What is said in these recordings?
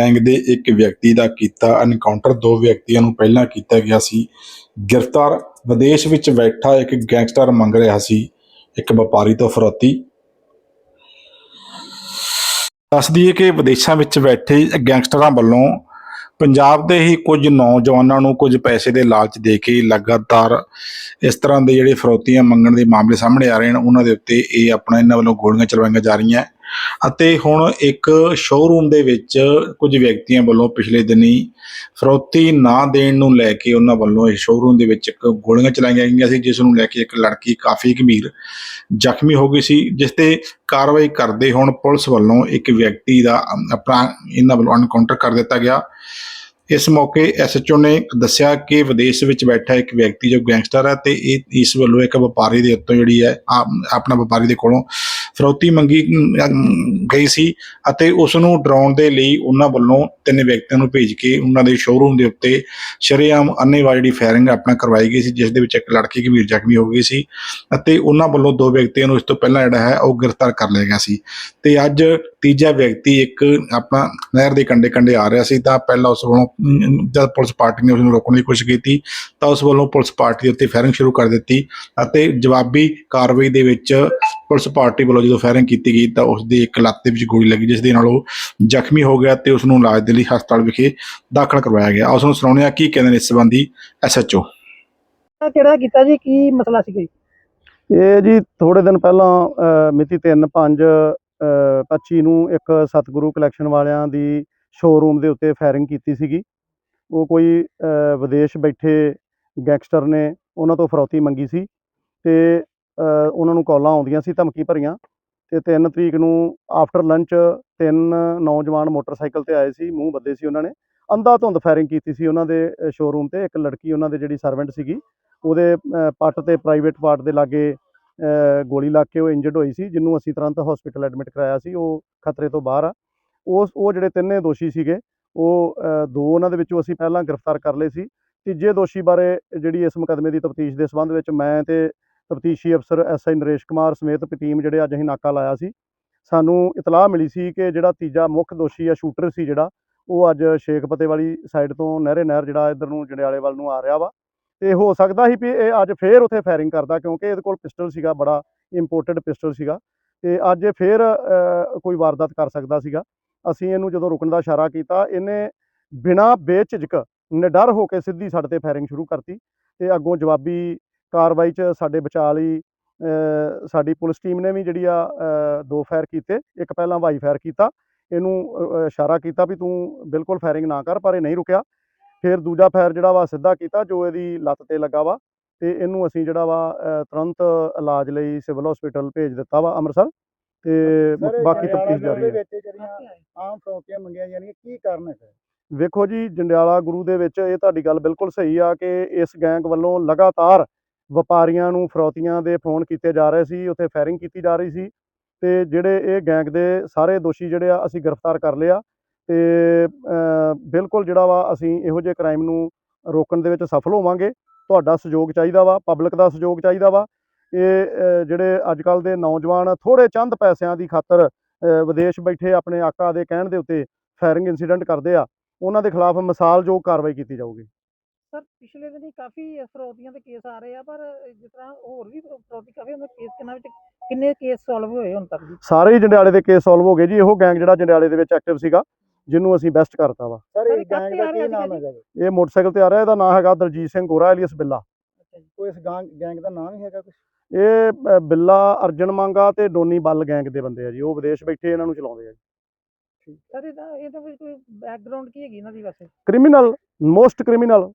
Gang ਦੇ ਇੱਕ ਵਿਅਕਤੀ ਦਾ ਕੀਤਾ ਐਨਕਾਊਂਟਰ ਦੋ ਵਿਅਕਤੀਆਂ ਨੂੰ ਪਹਿਲਾਂ ਕੀਤਾ ਗਿਆ ਸੀ। ਗ੍ਰਿਫਤਾਰ ਵਿਦੇਸ਼ ਵਿੱਚ ਬੈਠਾ ਇੱਕ ਗੈਂਗਸਟਰ ਮੰਗ ਰਿਹਾ ਸੀ। ਇੱਕ ਵਪਾਰੀ ਤੋਂ ਫਰੋਤੀ। ਦੱਸ ਦਈਏ ਕਿ ਵਿਦੇਸ਼ਾਂ ਵਿੱਚ ਬੈਠੇ ਗੈਂਗਸਟਰਾਂ ਵੱਲੋਂ ਪੰਜਾਬ ਦੇ ਹੀ ਕੁਝ ਨੌਜਵਾਨਾਂ ਨੂੰ ਕੁਝ ਪੈਸੇ ਦੇ ਲਾਲਚ ਦੇ ਕੇ ਲਗਾਤਾਰ ਇਸ ਤਰ੍ਹਾਂ ਦੇ ਜਿਹੜੇ ਫਰੋਤੀਆਂ ਮੰਗਣ ਦੇ ਮਾਮਲੇ ਸਾਹਮਣੇ ਆ ਰਹੇ ਨੇ ਉਹਨਾਂ ਦੇ ਉੱਤੇ ਇਹ ਆਪਣਾ ਇਹਨਾਂ ਵੱਲੋਂ ਗੋਲੀਆਂ ਚਲਵਾਈਆਂ ਜਾ ਰਹੀਆਂ। ਅਤੇ ਹੁਣ ਇੱਕ ਸ਼ੋਰੂਮ ਦੇ ਵਿੱਚ ਕੁਝ ਵਿਅਕਤੀਆਂ ਵੱਲੋਂ ਪਿਛਲੇ ਦਿਨੀ ਫਰੋਤੀ ਨਾ ਦੇਣ ਨੂੰ ਲੈ ਕੇ ਉਹਨਾਂ ਵੱਲੋਂ ਇਸ ਸ਼ੋਰੂਮ ਦੇ ਵਿੱਚ ਇੱਕ ਗੋਲੀਆਂ ਚਲਾਈਆਂ ਗਈਆਂ ਸੀ, ਜਿਸ ਨੂੰ ਲੈ ਕੇ ਇੱਕ ਲੜਕੀ ਕਾਫੀ ਗੰਭੀਰ ਜ਼ਖਮੀ ਹੋ ਗਈ ਸੀ, ਜਿਸ ਤੇ ਕਾਰਵਾਈ ਕਰਦੇ ਹੁਣ ਪੁਲਿਸ ਵੱਲੋਂ ਇੱਕ ਵਿਅਕਤੀ ਦਾ ਆਪਣਾ ਇਹਨਾਂ ਵੱਲੋਂ ਅਨਕਾਊਂਟਰ ਕਰ ਦਿੱਤਾ ਗਿਆ। ਇਸ ਮੌਕੇ ਐਸਐਚਓ ਨੇ ਦੱਸਿਆ ਕਿ ਵਿਦੇਸ਼ ਵਿੱਚ ਬੈਠਾ ਇੱਕ ਵਿਅਕਤੀ ਜੋ ਗੈਂਗਸਟਰ ਹੈ ਤੇ ਇਹ, ਇਸ ਵੱਲੋਂ ਇੱਕ ਵਪਾਰੀ ਦੇ ਉੱਤੋਂ ਜਿਹੜੀ ਹੈ ਆਪਣਾ ਵਪਾਰੀ ਦੇ ਕੋਲੋਂ ਫਰੌਤੀ ਮੰਗੀ ਗਈ ਸੀ ਅਤੇ ਉਸ ਨੂੰ ਡਰਾਉਣ ਦੇ ਲਈ ਉਹਨਾਂ ਵੱਲੋਂ ਤਿੰਨ ਵਿਅਕਤੀਆਂ ਨੂੰ ਭੇਜ ਕੇ ਉਹਨਾਂ ਦੇ ਸ਼ੋਰੂਮ ਦੇ ਉੱਤੇ ਸ਼ਰੇਆਮ ਅੰਨੇਵਾਹ ਜਿਹੜੀ ਫਾਇਰਿੰਗ ਆਪਣਾ ਕਰਵਾਈ ਗਈ ਸੀ, ਜਿਸ ਦੇ ਵਿੱਚ ਇੱਕ ਲੜਕੀ ਗੰਭੀਰ ਜ਼ਖਮੀ ਹੋ ਗਈ ਸੀ ਅਤੇ ਉਹਨਾਂ ਵੱਲੋਂ ਦੋ ਵਿਅਕਤੀਆਂ ਨੂੰ ਇਸ ਤੋਂ ਪਹਿਲਾਂ ਜਿਹੜਾ ਹੈ ਉਹ ਗ੍ਰਿਫਤਾਰ ਕਰ ਲਿਆ ਗਿਆ ਸੀ। ਤੇ ਅੱਜ ਤੀਜਾ ਵਿਅਕਤੀ ਇੱਕ ਆਪਣਾ ਨਹਿਰ ਦੇ ਕੰਢੇ ਕੰਢੇ ਆ ਰਿਹਾ ਸੀ ਤਾਂ ਪਹਿਲਾਂ ਉਸ ਵੱਲੋਂ ਜਦ ਪੁਲਿਸ ਪਾਰਟੀ ਨੇ ਉਸ ਨੂੰ ਰੋਕਣ ਦੀ ਕੋਸ਼ਿਸ਼ ਕੀਤੀ ਤਾਂ ਉਸ ਵੱਲੋਂ ਪੁਲਿਸ ਪਾਰਟੀ ਦੇ ਉੱਤੇ ਫਾਇਰਿੰਗ ਸ਼ੁਰੂ ਕਰ ਦਿੱਤੀ ਅਤੇ ਜਵਾਬੀ ਕਾਰਵਾਈ ਦੇ ਵਿੱਚ ਪੁਲਿਸ ਪਾਰਟੀ ਵੱਲੋਂ ਜਦੋਂ ਫਾਇਰਿੰਗ ਕੀਤੀ ਗਈ ਤਾਂ ਉਸ ਦੀ ਇੱਕ ਲੱਤ ਦੇ ਵਿੱਚ ਗੋਲੀ ਲੱਗੀ ਜਿਸ ਦੇ ਨਾਲ ਉਹ ਜ਼ਖਮੀ ਹੋ ਗਿਆ ਤੇ ਉਸ ਨੂੰ ਇਲਾਜ ਦੇ ਲਈ ਹਸਪਤਾਲ ਵਿਖੇ ਦਾਖਲ ਕਰਵਾਇਆ ਗਿਆ। ਉਸ ਨੂੰ ਸੁਣਾਉਂਦੇ ਹਾਂ ਕੀ ਕਹਿੰਦੇ ਨੇ ਇਸ ਸੰਬੰਧੀ ਐਸਐਚਓ ਕਿਹੜਾ ਕੀਤਾ ਜੀ ਕੀ ਮਸਲਾ ਸੀ ਇਹ ਜੀ ਥੋੜੇ ਦਿਨ ਪਹਿਲਾਂ ਮਿਤੀ 3 5 25 ਨੂੰ ਇੱਕ ਸਤਿਗੁਰੂ ਕਲੈਕਸ਼ਨ ਵਾਲਿਆਂ ਦੀ ਸ਼ੋਰੂਮ ਦੇ ਉੱਤੇ ਫਾਇਰਿੰਗ ਕੀਤੀ ਸੀਗੀ। ਉਹ ਕੋਈ ਵਿਦੇਸ਼ ਬੈਠੇ ਗੈਂਗਸਟਰ ਨੇ ਉਹਨਾਂ ਤੋਂ ਫਰੌਤੀ ਮੰਗੀ ਸੀ ਤੇ ਉਹਨਾਂ ਨੂੰ ਕਾਲਾਂ ਆਉਂਦੀਆਂ ਸੀ ਧਮਕੀ ਭਰੀਆਂ। ਤੇ 3 ਤਰੀਕ ਨੂੰ ਆਫਟਰ ਲੰਚ ਤਿੰਨ ਨੌਜਵਾਨ ਮੋਟਰਸਾਈਕਲ ਤੇ ਆਏ ਸੀ, ਮੂੰਹ ਬੱਦੇ ਸੀ ਉਹਨਾਂ ਨੇ। ਅੰਧਾ ਧੁੰਦ ਫਾਇਰਿੰਗ ਕੀਤੀ ਸੀ ਉਹਨਾਂ ਦੇ ਸ਼ੋਰੂਮ ਤੇ। ਇੱਕ ਲੜਕੀ ਉਹਨਾਂ ਦੇ ਜਿਹੜੀ ਸਰਵੈਂਟ ਸੀਗੀ, ਉਹਦੇ ਪੱਟ ਤੇ ਪ੍ਰਾਈਵੇਟ ਪਾਰਟ ਦੇ ਲਾਗੇ ਗੋਲੀ ਲੱਗ ਕੇ ਉਹ ਇੰਜਰਡ ਹੋਈ ਸੀ, ਜਿਹਨੂੰ ਅਸੀਂ ਤੁਰੰਤ ਹਸਪੀਟਲ ਐਡਮਿਟ ਕਰਾਇਆ ਸੀ। ਉਹ ਖਤਰੇ ਤੋਂ ਬਾਹਰ ਆ। ਉਸ ਉਹ ਜਿਹੜੇ ਤਿੰਨੇ ਦੋਸ਼ੀ ਸੀਗੇ, ਉਹ ਦੋ ਉਹਨਾਂ ਦੇ ਵਿੱਚੋਂ ਅਸੀਂ ਪਹਿਲਾਂ ਗ੍ਰਿਫਤਾਰ ਕਰ ਲਏ ਸੀ। ਤੀਜੇ ਦੋਸ਼ੀ ਬਾਰੇ ਜਿਹੜੀ ਇਸ ਮੁਕੱਦਮੇ ਦੀ ਤਫਤੀਸ਼ ਦੇ ਸੰਬੰਧ ਵਿੱਚ ਮੈਂ ਤੇ ਤਫਤੀਸ਼ੀ ਅਫਸਰ ਐਸਆਈ ਨਰੇਸ਼ ਕੁਮਾਰ ਸਮੇਤ ਟੀਮ ਜਿਹੜੇ ਅੱਜ ਅਸੀਂ ਨਾਕਾ ਲਾਇਆ ਸੀ। ਸਾਨੂੰ ਇਤਲਾਹ ਮਿਲੀ ਸੀ ਕਿ ਜਿਹੜਾ ਤੀਜਾ ਮੁੱਖ ਦੋਸ਼ੀ ਆ ਸ਼ੂਟਰ ਸੀ ਜਿਹੜਾ, ਉਹ ਅੱਜ ਸ਼ੇਖਪਤੇ ਵਾਲੀ ਸਾਈਡ ਤੋਂ ਨਹਿਰੇ ਨਹਿਰ ਜਿਹੜਾ ਇੱਧਰ ਨੂੰ ਜੰਡਿਆਲੇ ਵੱਲ ਨੂੰ ਆ ਰਿਹਾ ਵਾ। ਤੇ ਹੋ ਸਕਦਾ ਸੀ ਵੀ ਇਹ ਅੱਜ ਫੇਰ ਉੱਥੇ ਫਾਇਰਿੰਗ ਕਰਦਾ ਕਿਉਂਕਿ ਇਹਦੇ ਕੋਲ ਪਿਸਟਲ ਸੀਗਾ, ਬੜਾ ਇੰਪੋਰਟਡ ਪਿਸਟਲ ਸੀਗਾ। ਤੇ ਅੱਜ ਇਹ ਫੇਰ ਕੋਈ ਵਾਰਦਾਤ ਕਰ ਸਕਦਾ ਸੀਗਾ। ਅਸੀਂ ਇਹਨੂੰ ਜਦੋਂ ਰੁਕਣ ਦਾ ਇਸ਼ਾਰਾ ਕੀਤਾ, ਇਹਨੇ ਬਿਨਾਂ ਬੇਝਿਜਕ ਨਿਡਰ ਹੋ ਕੇ ਸਿੱਧੀ ਸਾਡੇ ਤੇ ਫਾਇਰਿੰਗ ਸ਼ੁਰੂ ਕਰਤੀ। ਤੇ ਅੱਗੋਂ ਜਵਾਬੀ ਕਾਰਵਾਈ 'ਚ ਸਾਡੇ ਬਚਾਅ ਲਈ ਸਾਡੀ ਪੁਲਿਸ ਟੀਮ ਨੇ ਵੀ ਜਿਹੜੀ ਆ ਦੋ ਫਾਇਰ ਕੀਤੇ। ਇੱਕ ਪਹਿਲਾਂ ਹਵਾਈ ਫਾਇਰ ਕੀਤਾ। ਇਹਨੂੰ ਇਸ਼ਾਰਾ ਕੀਤਾ ਵੀ ਤੂੰ ਬਿਲਕੁਲ ਫਾਇਰਿੰਗ ਨਾ ਕਰ ਪਰ ਇਹ ਨਹੀਂ ਰੁਕਿਆ। ਫਿਰ ਦੂਜਾ ਫਾਇਰ ਜਿਹੜਾ ਵਾ ਸਿੱਧਾ ਕੀਤਾ ਜੋ ਇਹਦੀ ਲੱਤ ਤੇ ਲੱਗਾ ਵਾ। ਤੇ ਇਹਨੂੰ ਅਸੀਂ ਜਿਹੜਾ ਵਾ ਤੁਰੰਤ ਇਲਾਜ ਲਈ ਸਿਵਲ ਹਸਪੀਟਲ ਭੇਜ ਦਿੱਤਾ ਵਾ ਅੰਮ੍ਰਿਤਸਰ। ਤੇ ਬਾਕੀ ਤਫਤੀਸ਼ ਜਾਰੀ ਹੈ। ਆਮ ਫਰੋਤੀਆਂ ਮੰਗੀਆਂ ਜਾਂਦੀਆਂ ਕੀ ਕਾਰਨ ਹੈ ਵੇਖੋ ਜੀ ਜੰਡਿਆਲਾ ਗੁਰੂ ਦੇ ਵਿੱਚ ਇਹ ਤੁਹਾਡੀ ਗੱਲ ਬਿਲਕੁਲ ਸਹੀ ਆ ਕਿ ਇਸ ਗੈਂਗ ਵੱਲੋਂ ਲਗਾਤਾਰ ਵਪਾਰੀਆਂ ਨੂੰ, ਫਰੌਤੀਆਂ ਦੇ ਫੋਨ ਕੀਤੇ ਜਾ ਰਹੇ ਸੀ, ਉੱਥੇ ਫਾਇਰਿੰਗ ਕੀਤੀ ਜਾ ਰਹੀ ਸੀ ਤੇ ਜਿਹੜੇ ਇਹ ਗੈਂਗ ਦੇ ਸਾਰੇ ਦੋਸ਼ੀ ਜਿਹੜੇ ਆ, ਅਸੀਂ ਗ੍ਰਿਫਤਾਰ ਕਰ ਲਿਆ ਤੇ ਬਿਲਕੁਲ ਜਿਹੜਾ ਵਾ ਅਸੀਂ ਇਹੋ ਜਿਹੇ ਕ੍ਰਾਈਮ ਨੂੰ ਰੋਕਣ ਦੇ ਵਿੱਚ ਸਫਲ ਹੋਵਾਂਗੇ। ਤੁਹਾਡਾ ਸਹਿਯੋਗ ਚਾਹੀਦਾ ਵਾ, ਪਬਲਿਕ ਦਾ ਸਹਿਯੋਗ ਚਾਹੀਦਾ ਵਾ। ਇਹ ਜਿਹੜੇ ਅੱਜ ਕੱਲ ਦੇ ਨੌਜਵਾਨ ਥੋੜੇ ਚੰਦ ਪੈਸਿਆਂ ਦੀ ਖਾਤਰ ਵਿਦੇਸ਼ ਬੈਠੇ ਆਪਣੇ ਆਕਾ ਦੇ ਕਹਿਣ ਦੇ ਉੱਤੇ ਫਾਇਰਿੰਗ ਇਨਸੀਡੈਂਟ ਕਰਦੇ ਆ, ਉਹਨਾਂ ਦੇ ਖਿਲਾਫ ਮਿਸਾਲਯੋਗ ਕਾਰਵਾਈ ਕੀਤੀ ਜਾਊਗੀ। ਸਰ ਪਿਛਲੇ ਦਿਨੀ ਕਾਫੀ ਫਰੋਤੀਆਂ ਦੇ ਕੇਸ ਆ ਰਹੇ ਆ ਪਰ ਜਿਸ ਤਰ੍ਹਾਂ ਹੋਰ ਵੀ ਫਰੋਤੀ ਕਾਫੀ ਉਹਨਾਂ ਕੇਸ ਕਿੰਨਾ ਵਿੱਚ ਕਿੰਨੇ ਕੇਸ ਸੋਲਵ ਹੋਏ ਹੁਣ ਤੱਕ ਜੀ? ਸਾਰੇ ਹੀ ਜੰਡਿਆਲੇ ਦੇ ਕੇਸ ਸੋਲਵ ਹੋ ਗਏ ਜੀ ਇਹੋ ਗੈਂਗ ਜਿਹੜਾ ਜੰਡਿਆਲੇ ਦੇ ਵਿੱਚ ਐਕਟਿਵ ਸੀਗਾ ਜਿਹਨੂੰ ਅਸੀਂ ਬੈਸਟ ਕਰਤਾ ਵਾ। ਸਰ ਇਹ ਗੈਂਗ ਦਾ ਕੀ ਨਾਮ ਹੈਗਾ ਜੀ? ਇਹ ਮੋਟਰਸਾਈਕਲ ਤੇ ਆ ਰਿਹਾ ਇਹਦਾ ਨਾਮ ਹੈਗਾ ਦਲਜੀਤ ਸਿੰਘ ਗੋਰਾ ਐਲੀਅਸ ਬਿੱਲਾ। ਕੋਈ ਇਸ ਗੈਂਗ ਗੈਂਗ ਦਾ ਨਾਮ ਹੀ ਹੈਗਾ ਕੁਝ ਇਹ ਬਿੱਲਾ ਅਰਜਨ ਮੰਗਾ ਤੇ ਡੋਨੀ ਬੱਲ ਗੈਂਗ ਦੇ ਬੰਦੇ ਆ ਜੀ ਉਹ ਵਿਦੇਸ਼ ਬੈਠੇ ਇਹਨਾਂ ਨੂੰ ਚਲਾਉਂਦੇ ਆ ਸਰ ਇਹਦਾ ਇਹਦੇ ਕੋਈ ਬੈਕਗ੍ਰਾਉਂਡ ਕੀ ਹੈਗੀ ਇਹਨਾਂ ਦੀ ਵੈਸੇ? ਕ੍ਰਿਮੀਨਲ ਮੋਸਟ ਕ੍ਰਿਮੀਨਲ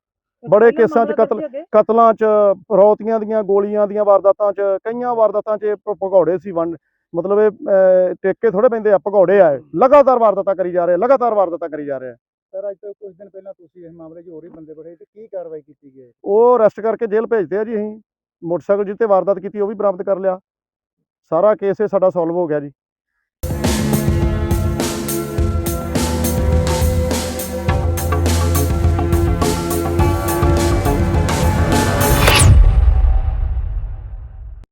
ਬੜੇ ਕੇਸਾਂ 'ਚ ਕਤਲ-? ਕਤਲਾਂ 'ਚ ਫਰੌਤੀਆਂ ਦੀਆਂ ਗੋਲੀਆਂ ਦੀਆਂ ਵਾਰਦਾਤਾਂ 'ਚ ਕਈਆਂ ਵਾਰਦਾਤਾਂ 'ਚ ਭਗੌੜੇ ਸੀ ਵੰਡ ਮਤਲਬ ਇਹ ਟੇਕੇ ਥੋੜੇ ਪੈਂਦੇ ਆ ਭਗੌੜੇ ਆ ਇਹ। ਲਗਾਤਾਰ ਵਾਰਦਾਤਾਂ ਕਰੀ ਜਾ ਰਹੇ ਲਗਾਤਾਰ ਵਾਰਦਾਤਾਂ ਕਰੀ ਜਾ ਰਹੇ ਆ। ਸਰ ਅੱਜ ਤੋਂ ਕੁਝ ਦਿਨ ਪਹਿਲਾਂ ਤੁਸੀਂ ਇਸ ਮਾਮਲੇ 'ਚ ਹੋਰ ਹੀ ਬੰਦੇ ਫੜੇ ਤੇ ਕੀ ਕਾਰਵਾਈ ਕੀਤੀ ਗਈ ਉਹ ਅਰੈਸਟ ਕਰਕੇ ਜੇਲ੍ਹ ਭੇਜਦੇ ਆ ਜੀ ਅਸੀਂ। ਮੋਟਰਸਾਈਕਲ ਜਿੱਤੇ ਵਾਰਦਾਤ ਕੀਤੀ ਉਹ ਵੀ ਬਰਾਮਦ ਕਰ ਲਿਆ। ਸਾਰਾ ਕੇਸ ਇਹ ਸਾਡਾ ਸੋਲਵ ਹੋ ਗਿਆ ਜੀ।